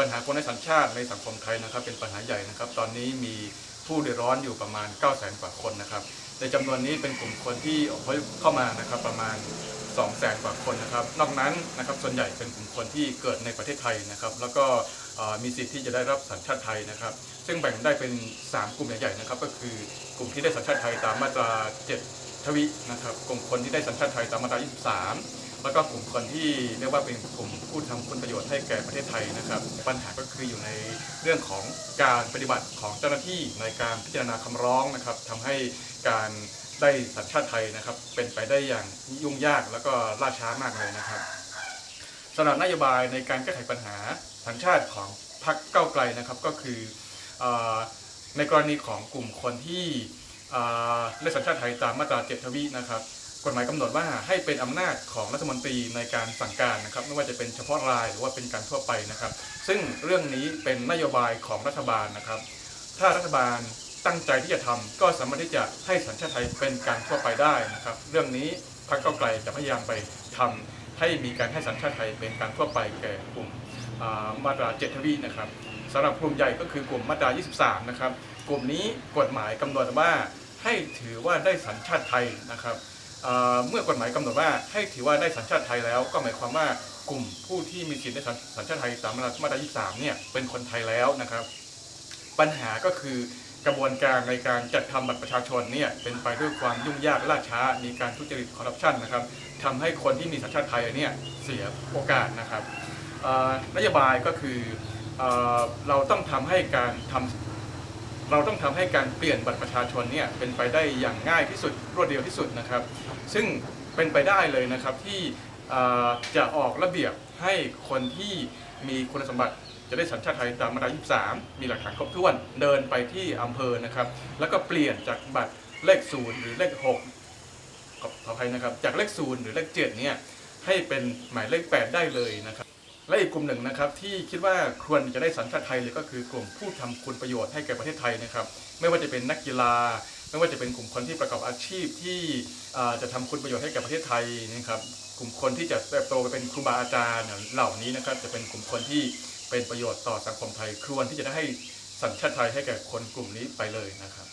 ปัญหาคนในสัญชาติในสังคมไทยนะครับ เป็นปัญหาใหญ่นะครับ ตอนนี้มีผู้เดือดร้อนอยู่ประมาณ 9 0 0 0 0 กว่าคนนะครับในจำนวนนี้เป็นกลุ่มคนที่อพยพเข้ามานะครับประมาณ2 0 0 0 0 0 กว่าคนนะครับ นอกนั้นนะครับส่วนใหญ่เป็นกลุ่มคนที่เกิดในประเทศไทยนะครับ แล้วก็มีสิทธิ์ที่จะได้รับสัญชาติไทยนะครับ ซึ่งแบ่งได้เป็น 3 กลุ่มใหญ่ๆนะครับ ก็คือกลุ่มที่ได้สัญชาติไทยตามมาตรา 7 ทวินะครับ กลุ่มคนที่ได้สัญชาติไทยตามมาตรา 23 แล้วก็กลุ่มคนที่เรียกว่าเป็นกลุ่มผู้ทำคุณประโยชน์ให้แก่ประเทศไทยนะครับ ปัญหาก็คืออยู่ในเรื่องของการปฏิบัติของเจ้าหน้าที่ในการพิจารณาคำร้องนะครับทำให้การได้สัญชาติไทยนะครับ เป็นไปได้อย่างยุ่งยากแล้วก็ล่าช้ามากเลยนะครับสำหรับนโยบายในการแก้ไขปัญหาสัญชาติของพรรคเก้าไกลนะครับก็คืออในกรณีของกลุ่มคนที่ได้สัญชาติไทยตามมาตราเจ็ดทวีนะครับ กฎหมายกำหนดว่าให้เป็นอำนาจของรัฐมนตรีในการสั่งการนะครับไม่ว่าจะเป็นเฉพาะรายหรือว่าเป็นการทั่วไปนะครับ ซึ่งเรื่องนี้เป็นนโยบายของรัฐบาลนะครับ ถ้ารัฐบาลตั้งใจที่จะทำก็สามารถที่จะให้สัญชาติไทยเป็นการทั่วไปได้นะครับ เรื่องนี้พรรคเก้าวไกลจะพยายามไปทำให้มีการให้สัญชาติไทยเป็นการทั่วไปแก่กลุ่มมาตราเจ็ดทวีนะครับสำหรับกลุ่มใหญ่ก็คือกลุ่มมาตรา 23 นะครับ กลุ่มนี้กฎหมายกำหนดว่าให้ถือว่าได้สัญชาติไทยนะครับ เมื่อกฎหมายกำหนดว่าให้ถือว่าได้สัญชาติไทยแล้ว ก็หมายความว่ากลุ่มผู้ที่มีสิทธิ์ในสัญสัญชาติไทยตามมาตรา 23 เนี่ยเป็นคนไทยแล้วนะครับ ปัญหาก็คือกระบวนการในการจัดทำบัตรประชาชนเนี่ยเป็นไปด้วยความยุ่งยากล่าช้า มีการทุจริตคอร์รัปชันนะครับทำให้คนที่มีสัญชาติไทยเนี่ยเสียโอกาสนะครับนโยบายก็คือเออเราต้องทำให้การทำ เราต้องทำให้การเปลี่ยนบัตรประชาชนเนี่ยเป็นไปได้อย่างง่ายที่สุดรวดเร็วที่สุดนะครับ ซึ่งเป็นไปได้เลยนะครับที่จะออกระเบียบให้คนที่มีคุณสมบัติจะได้สัญชาติไทยตามมาตรา 23 มีหลักฐานครบถ้วนเดินไปที่อำเภอนะครับ แล้วก็เปลี่ยนจากบัตรเลข0หรือเลข6ขออภัยนะครับ จากเลข0หรือเลข7เนี่ยให้เป็นหมายเลข 8 ได้เลยนะครับ และอีกกลุ่มหนึ่งนะครับที่คิดว่าควรจะได้สัญชาติไทยเลยก็คือกลุ่มผู้ทำคุณประโยชน์ให้แก่ประเทศไทยนะครับ ไม่ว่าจะเป็นนักกีฬา ไม่ว่าจะเป็นกลุ่มคนที่ประกอบอาชีพที่จะทำคุณประโยชน์ให้แก่ประเทศไทยนะครับกลุ่มคนที่จะเติบโตไปเป็นครูบาอาจารย์เหล่านี้นะครับจะเป็นกลุ่มคนที่เป็นประโยชน์ต่อสังคมไทยควรที่จะได้ให้สัญชาติไทยให้แก่คนกลุ่มนี้ไปเลยนะครับ